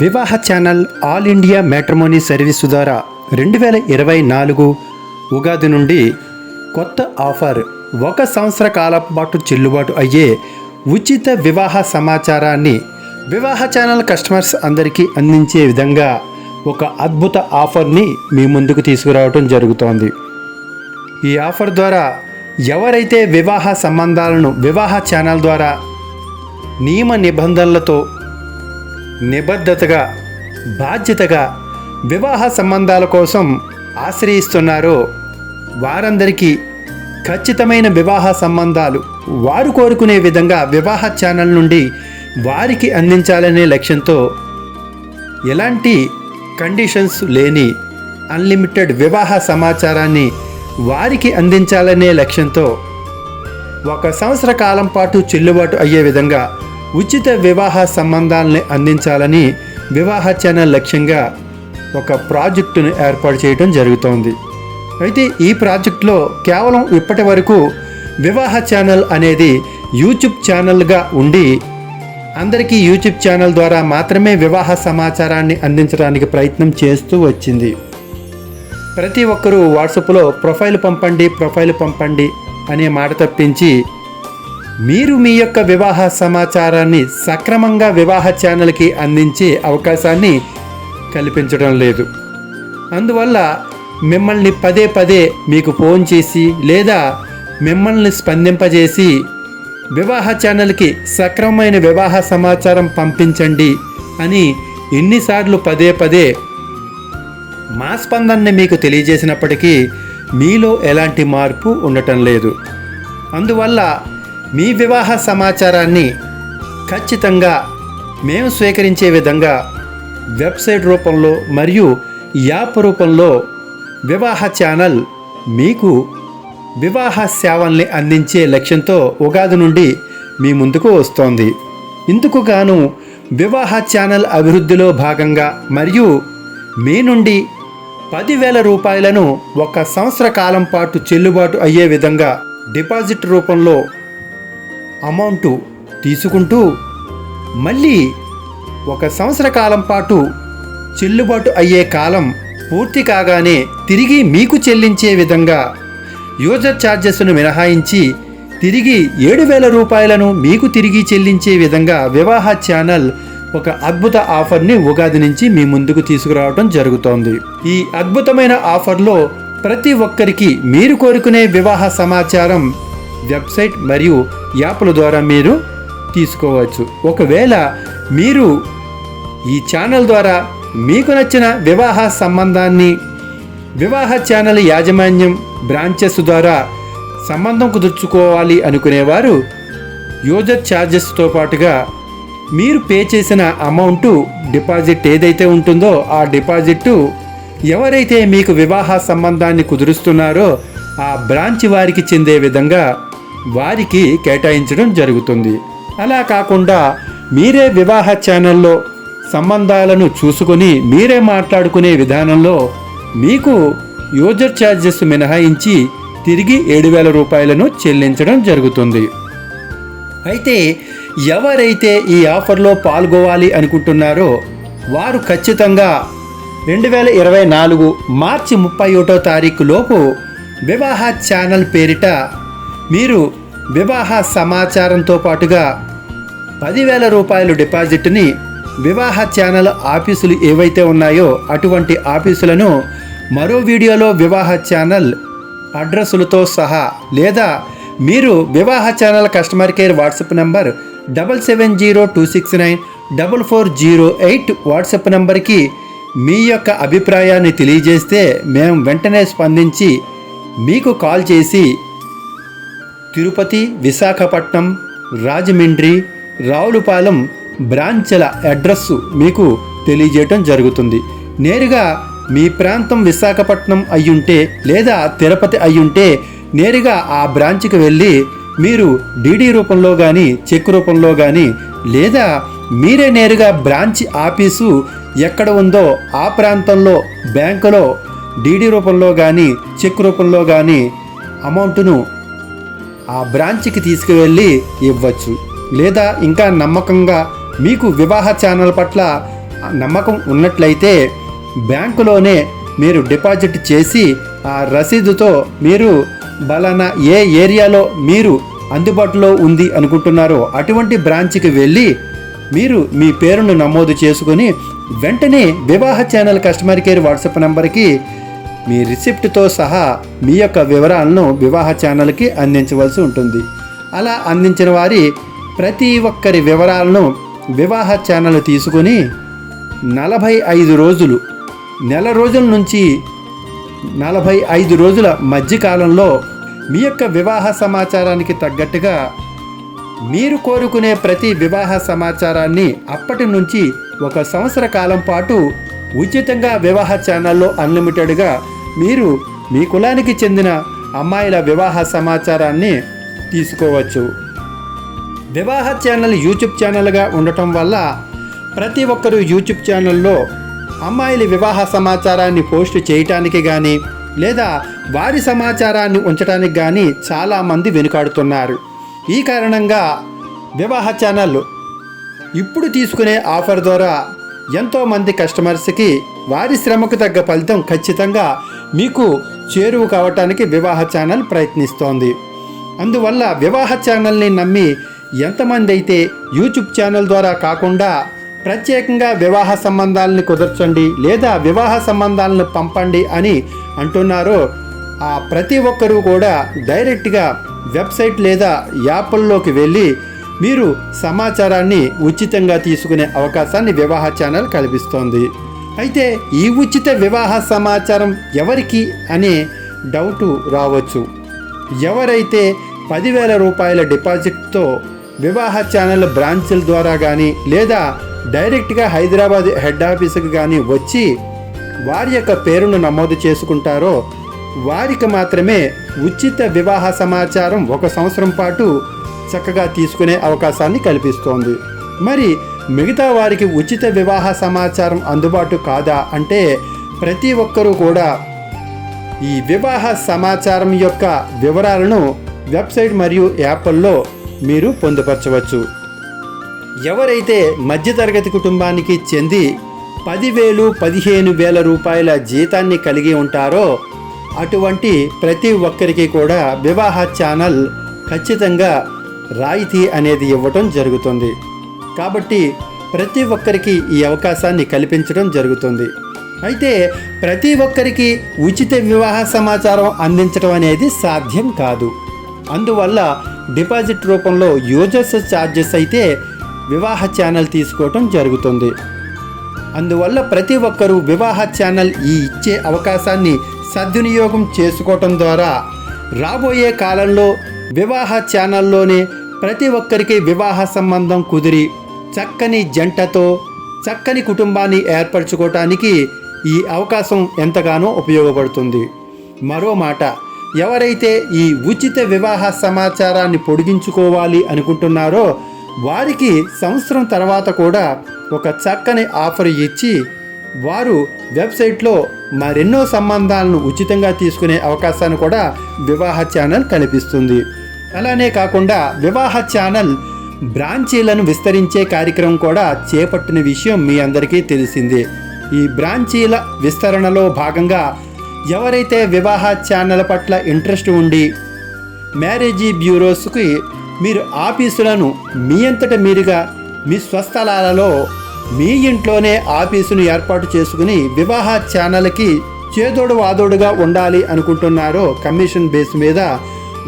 Vivaha channel all India matrimony service ద్వారా రెండు వేల ఇరవై నాలుగు ఉగాది నుండి కొత్త ఆఫర్. ఒక సంవత్సర కాలం పాటు చెల్లుబాటు అయ్యే ఉచిత వివాహ సమాచారాన్ని వివాహ ఛానల్ కస్టమర్స్ అందరికీ అందించే విధంగా ఒక అద్భుత ఆఫర్ని మీ ముందుకు తీసుకురావటం జరుగుతోంది. ఈ ఆఫర్ ద్వారా ఎవరైతే వివాహ సంబంధాలను వివాహ ఛానల్ ద్వారా నియమ నిబంధనలతో నిబద్ధతగా బాధ్యతగా వివాహ సంబంధాల కోసం ఆశ్రయిస్తున్నారో వారందరికీ ఖచ్చితమైన వివాహ సంబంధాలు వారు కోరుకునే విధంగా వివాహ ఛానల్ నుండి వారికి అందించాలనే లక్ష్యంతో ఎలాంటి కండిషన్స్ లేని అన్లిమిటెడ్ వివాహ సమాచారాన్ని వారికి అందించాలనే లక్ష్యంతో ఒక సంవత్సర కాలం పాటు చెల్లుబాటు అయ్యే విధంగా ఉచిత వివాహ సంబంధాలని అందించాలని వివాహ ఛానల్ లక్ష్యంగా ఒక ప్రాజెక్టును ఏర్పాటు చేయడం జరుగుతోంది. అయితే ఈ ప్రాజెక్టులో కేవలం ఇప్పటి వరకు వివాహ ఛానల్ అనేది యూట్యూబ్ ఛానల్గా ఉండి అందరికీ యూట్యూబ్ ఛానల్ ద్వారా మాత్రమే వివాహ సమాచారాన్ని అందించడానికి ప్రయత్నం చేస్తూ వచ్చింది. ప్రతి ఒక్కరూ వాట్సాప్లో ప్రొఫైల్ పంపండి ప్రొఫైల్ పంపండి అనే మాట తప్పించి మీరు మీ యొక్క వివాహ సమాచారాన్ని సక్రమంగా వివాహ ఛానల్కి అందించే అవకాశాన్ని కల్పించడం లేదు. అందువల్ల మిమ్మల్ని పదే పదే మీకు ఫోన్ చేసి లేదా మిమ్మల్ని స్పందింపజేసి వివాహ ఛానల్కి సక్రమమైన వివాహ సమాచారం పంపించండి అని ఎన్నిసార్లు పదే పదే మా స్పందనని మీకు తెలియజేసినప్పటికీ మీలో ఎలాంటి మార్పు ఉండటం లేదు. అందువల్ల మీ వివాహ సమాచారాన్ని ఖచ్చితంగా మేము స్వీకరించే విధంగా వెబ్సైట్ రూపంలో మరియు యాప్ రూపంలో వివాహ ఛానల్ మీకు వివాహ సేవల్ని అందించే లక్ష్యంతో ఉగాది నుండి మీ ముందుకు వస్తోంది. ఇందుకు గాను వివాహ ఛానల్ అభివృద్ధిలో భాగంగా మరియు మీ నుండి పదివేల రూపాయలను ఒక సంవత్సర కాలం పాటు చెల్లుబాటు అయ్యే విధంగా డిపాజిట్ రూపంలో అమౌంట్ తీసుకుంటూ మళ్ళీ ఒక సంవత్సర కాలం పాటు చెల్లుబాటు అయ్యే కాలం పూర్తి కాగానే తిరిగి మీకు చెల్లించే విధంగా యూజర్ ఛార్జెస్ను మినహాయించి తిరిగి ఏడు వేల రూపాయలను మీకు తిరిగి చెల్లించే విధంగా వివాహ ఛానల్ ఒక అద్భుత ఆఫర్ని ఉగాది నుంచి మీ ముందుకు తీసుకురావడం జరుగుతోంది. ఈ అద్భుతమైన ఆఫర్లో ప్రతి ఒక్కరికి మీరు కోరుకునే వివాహ సమాచారం వెబ్సైట్ మరియు యాప్ల ద్వారా మీరు తీసుకోవచ్చు. ఒకవేళ మీరు ఈ ఛానల్ ద్వారా మీకు నచ్చిన వివాహ సంబంధాన్ని వివాహ ఛానల్ యాజమాన్యం బ్రాంచెస్ ద్వారా సంబంధం కుదుర్చుకోవాలి అనుకునేవారు. యూజర్ ఛార్జెస్తో పాటుగా మీరు పే చేసిన అమౌంట్ డిపాజిట్ ఏదైతే ఉంటుందో ఆ డిపాజిట్ ఎవరైతే మీకు వివాహ సంబంధాన్ని కుదురుస్తున్నారో ఆ బ్రాంచ్ వారికి చెందే విధంగా వారికి కేటాయించడం జరుగుతుంది. అలా కాకుండా మీరే వివాహ ఛానల్లో సంబంధాలను చూసుకొని మీరే మాట్లాడుకునే విధానంలో మీకు యూజర్ ఛార్జెస్ మినహాయించి తిరిగి ఏడు వేల రూపాయలను చెల్లించడం జరుగుతుంది. అయితే ఎవరైతే ఈ ఆఫర్లో పాల్గొవాలి అనుకుంటున్నారో వారు ఖచ్చితంగా రెండు వేల ఇరవై నాలుగు మార్చి ముప్పై ఒకటో తారీఖు లోపు వివాహ ఛానల్ పేరిట మీరు వివాహ సమాచారంతో పాటుగా పదివేల రూపాయలు డిపాజిట్ని వివాహ ఛానల్ ఆఫీసులు ఏవైతే ఉన్నాయో అటువంటి ఆఫీసులను మరో వీడియోలో వివాహ ఛానల్ అడ్రస్సులతో సహా లేదా మీరు Vivaha channel customer care WhatsApp number double seven zero two six nine double four zero eight WhatsApp నంబర్కి మీ యొక్క అభిప్రాయాన్ని తెలియజేస్తే మేము వెంటనే స్పందించి మీకు కాల్ చేసి తిరుపతి విశాఖపట్నం రాజమండ్రి రావులపాలెం బ్రాంచ్ల అడ్రస్సు మీకు తెలియజేయటం జరుగుతుంది. నేరుగా మీ ప్రాంతం విశాఖపట్నం అయ్యుంటే లేదా తిరుపతి అయ్యుంటే నేరుగా ఆ బ్రాంచ్కి వెళ్ళి మీరు డీడీ రూపంలో కానీ చెక్ రూపంలో కానీ లేదా మీరే నేరుగా బ్రాంచ్ ఆఫీసు ఎక్కడ ఉందో ఆ ప్రాంతంలో బ్యాంకులో డీడీ రూపంలో కానీ చెక్ రూపంలో కానీ అమౌంట్ను ఆ బ్రాంచ్కి తీసుకువెళ్ళి ఇవ్వచ్చు. లేదా ఇంకా నమ్మకంగా మీకు వివాహ ఛానల్ పట్ల నమ్మకం ఉన్నట్లయితే బ్యాంకులోనే మీరు డిపాజిట్ చేసి ఆ రసీదుతో మీరు బలానా ఏ ఏరియాలో మీరు అందుబాటులో ఉంది అనుకుంటున్నారో అటువంటి బ్రాంచ్కి వెళ్ళి మీరు మీ పేరును నమోదు చేసుకొని వెంటనే వివాహ ఛానల్ కస్టమర్ కేర్ వాట్సాప్ నంబర్కి మీ రిసిప్ట్తో సహా మీ యొక్క వివరాలను వివాహ ఛానల్కి అందించవలసి ఉంటుంది. అలా అందించిన వారి ప్రతి ఒక్కరి వివరాలను వివాహ ఛానల్ తీసుకొని నలభై ఐదు రోజులు నెల రోజుల నుంచి నలభై ఐదు రోజుల మధ్యకాలంలో మీ యొక్క వివాహ సమాచారానికి తగ్గట్టుగా మీరు కోరుకునే ప్రతి వివాహ సమాచారాన్ని అప్పటి నుంచి ఒక సంవత్సర కాలం పాటు ఉచితంగా వివాహ ఛానల్లో అన్లిమిటెడ్గా మీరు మీ కులానికి చెందిన అమ్మాయిల వివాహ సమాచారాన్ని తీసుకోవచ్చు. వివాహ ఛానల్ యూట్యూబ్ ఛానల్గా ఉండటం వల్ల ప్రతి ఒక్కరూ యూట్యూబ్ ఛానల్లో అమ్మాయిల వివాహ సమాచారాన్ని పోస్ట్ చేయటానికి కానీ లేదా వారి సమాచారాన్ని ఉంచడానికి కానీ చాలామంది వెనుకాడుతున్నారు. ఈ కారణంగా వివాహ ఛానల్ ఇప్పుడు తీసుకునే ఆఫర్ ద్వారా ఎంతోమంది కస్టమర్స్కి వారి శ్రమకు తగ్గ ఫలితం ఖచ్చితంగా మీకు చేరువు కావటానికి వివాహ ఛానల్ ప్రయత్నిస్తోంది. అందువల్ల వివాహ ఛానల్ని నమ్మి ఎంతమంది అయితే యూట్యూబ్ ఛానల్ ద్వారా కాకుండా ప్రత్యేకంగా వివాహ సంబంధాలను కుదర్చండి లేదా వివాహ సంబంధాలను పంపండి అని అంటున్నారో ఆ ప్రతి ఒక్కరూ కూడా డైరెక్ట్గా వెబ్సైట్ లేదా యాప్ల్లోకి వెళ్ళి మీరు సమాచారాన్ని ఉచితంగా తీసుకునే అవకాశాన్ని వివాహ ఛానల్ కల్పిస్తోంది. అయితే ఈ ఉచిత వివాహ సమాచారం ఎవరికి అనే డౌట్ రావచ్చు. ఎవరైతే పదివేల రూపాయల డిపాజిట్తో వివాహ ఛానల్ బ్రాంచ్ల ద్వారా కానీ లేదా డైరెక్ట్గా హైదరాబాద్ హెడ్ ఆఫీస్కి కానీ వచ్చి వారి యొక్క పేరును నమోదు చేసుకుంటారో వారికి మాత్రమే ఉచిత వివాహ సమాచారం ఒక సంవత్సరం పాటు చక్కగా తీసుకునే అవకాశాన్ని కల్పిస్తోంది. మరి మిగతా వారికి ఉచిత వివాహ సమాచారం అందుబాటు కాదా అంటే ప్రతి ఒక్కరూ కూడా ఈ వివాహ సమాచారం యొక్క వివరాలను వెబ్సైట్ మరియు యాప్ల్లో మీరు పొందుపరచవచ్చు. ఎవరైతే మధ్యతరగతి కుటుంబానికి చెంది పదివేలు పదిహేను వేల రూపాయల జీతాన్ని కలిగి ఉంటారో అటువంటి ప్రతి ఒక్కరికి కూడా వివాహ ఛానల్ ఖచ్చితంగా రాయితీ అనేది ఇవ్వటం జరుగుతుంది. కాబట్టి ప్రతి ఒక్కరికి ఈ అవకాశాన్ని కల్పించడం జరుగుతుంది. అయితే ప్రతి ఒక్కరికి ఉచిత వివాహ సమాచారం అందించడం అనేది సాధ్యం కాదు. అందువల్ల డిపాజిట్ రూపంలో యూజర్స్ ఛార్జెస్ అయితే వివాహ ఛానల్ తీసుకోవటం జరుగుతుంది. అందువల్ల ప్రతి ఒక్కరూ వివాహ ఛానల్ ఈ ఇచ్చే అవకాశాన్ని సద్వినియోగం చేసుకోవటం ద్వారా రాబోయే కాలంలో వివాహ ఛానల్లోనే ప్రతి ఒక్కరికి వివాహ సంబంధం కుదిరి చక్కని జంటతో చక్కని కుటుంబాన్ని ఏర్పరచుకోవటానికి ఈ అవకాశం ఎంతగానో ఉపయోగపడుతుంది. మరో మాట ఎవరైతే ఈ ఉచిత వివాహ సమాచారాన్ని పొడిగించుకోవాలి అనుకుంటున్నారో వారికి సంవత్సరం తర్వాత కూడా ఒక చక్కని ఆఫర్ ఇచ్చి వారు వెబ్సైట్లో మరెన్నో సంబంధాలను ఉచితంగా తీసుకునే అవకాశాన్ని కూడా వివాహ ఛానల్ కల్పిస్తుంది. అలానే కాకుండా వివాహ ఛానల్ బ్రాంచీలను విస్తరించే కార్యక్రమం కూడా చేపట్టిన విషయం మీ అందరికీ తెలిసిందే. ఈ బ్రాంచీల విస్తరణలో భాగంగా ఎవరైతే వివాహ ఛానల్ పట్ల ఇంట్రెస్ట్ ఉండి మ్యారేజీ బ్యూరోస్కి మీరు ఆఫీసులను మీ అంతట మీరుగా మీ స్వస్థలాలలో మీ ఇంట్లోనే ఆఫీసును ఏర్పాటు చేసుకుని వివాహ ఛానల్కి చేదోడు వాదోడుగా ఉండాలి అనుకుంటున్నారో కమిషన్ బేస్ మీద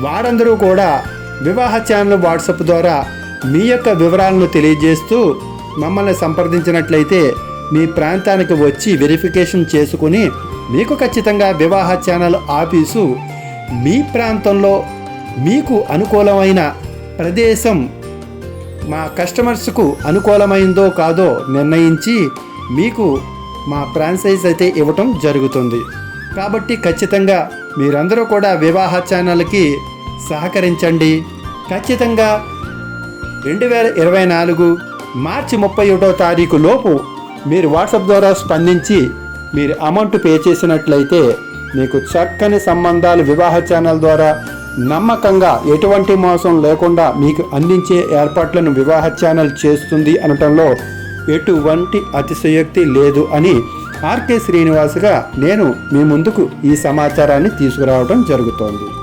వారందరూ కూడా వివాహ ఛానల్ వాట్సాప్ ద్వారా మీ యొక్క వివరాలను తెలియజేస్తూ మమ్మల్ని సంప్రదించినట్లయితే మీ ప్రాంతానికి వచ్చి వెరిఫికేషన్ చేసుకుని మీకు ఖచ్చితంగా వివాహ ఛానల్ ఆఫీసు మీ ప్రాంతంలో మీకు అనుకూలమైన ప్రదేశం మా కస్టమర్స్కు అనుకూలమైందో కాదో నిర్ణయించి మీకు మా ఫ్రాంచైజ్ అయితే ఇవ్వటం జరుగుతుంది. కాబట్టి ఖచ్చితంగా మీరందరూ కూడా వివాహ ఛానల్కి సహకరించండి. ఖచ్చితంగా రెండు వేల ఇరవై నాలుగు మార్చి ముప్పై ఒకటో తారీఖు లోపు మీరు వాట్సాప్ ద్వారా స్పందించి మీరు అమౌంట్ పే చేసినట్లయితే మీకు చక్కని సంబంధాలు వివాహ ఛానల్ ద్వారా నమ్మకంగా ఎటువంటి మోసం లేకుండా మీకు అందించే ఏర్పాట్లను వివాహ ఛానల్ చేస్తుంది అనటంలో ఎటువంటి అతిశయోక్తి లేదు అని ఆర్కే శ్రీనివాస్గా నేను మీ ముందుకు ఈ సమాచారాన్ని తీసుకురావడం జరుగుతోంది.